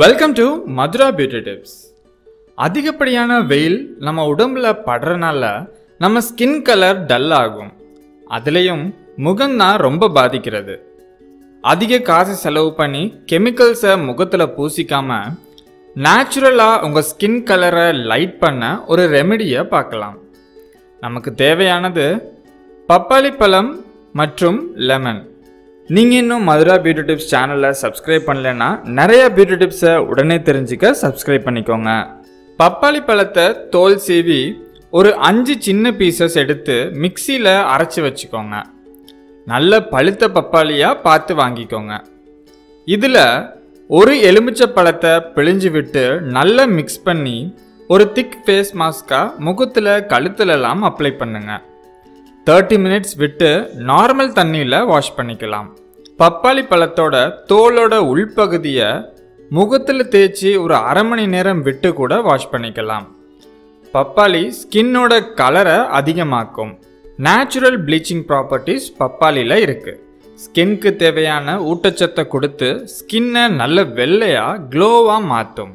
Welcome to Madhura beauty tips அதிகப்படியான வெயில் நம்ம உடம்புல படுறனால நம்ம ஸ்கின் கலர் டல் ஆகும். அதுலேயும் முகம்தான் ரொம்ப பாதிக்கிறது. அதிக காசு செலவு பண்ணி கெமிக்கல்ஸை முகத்தில் பூசிக்காம நேச்சுரலாக உங்கள் ஸ்கின் கலரை லைட் பண்ண ஒரு ரெமெடியை பார்க்கலாம். நமக்கு தேவையானது பப்பாளி பழம் மற்றும் லெமன் நீங்கள் இன்னும் மதுரா பியூட்டி டிப்ஸ் சேனலை சப்ஸ்கிரைப் பண்ணலைன்னா நிறைய பியூட்டி டிப்ஸை உடனே தெரிஞ்சுக்க சப்ஸ்கிரைப் பண்ணிக்கோங்க. பப்பாளி பழத்தை தோல் சீவி ஒரு அஞ்சு சின்ன பீசஸ் எடுத்து மிக்சியில் அரைச்சி வச்சுக்கோங்க. நல்ல பழுத்த பப்பாளியாக பார்த்து வாங்கிக்கோங்க. இதில் ஒரு எலுமிச்சை பழத்தை பிழிஞ்சு விட்டு நல்லா மிக்ஸ் பண்ணி ஒரு திக் ஃபேஸ் மாஸ்காக முகத்தில் கழுத்துலலாம் அப்ளை பண்ணுங்கள் தேர்ட்டி மினிட்ஸ் விட்டு நார்மல் தண்ணியில் வாஷ் பண்ணிக்கலாம். பப்பாளி பழத்தோட தோலோட உள்பகுதியை முகத்தில் தேய்ச்சி ஒரு அரை மணி நேரம் விட்டு கூட வாஷ் பண்ணிக்கலாம். பப்பாளி ஸ்கின்னோட கலரை அதிகமாக்கும். நேச்சுரல் ப்ளீச்சிங் ப்ராப்பர்ட்டிஸ் பப்பாளியில் இருக்குது ஸ்கின்க்கு தேவையான ஊட்டச்சத்தை கொடுத்து ஸ்கின்னை நல்ல வெள்ளையாக க்ளோவாக மாற்றும்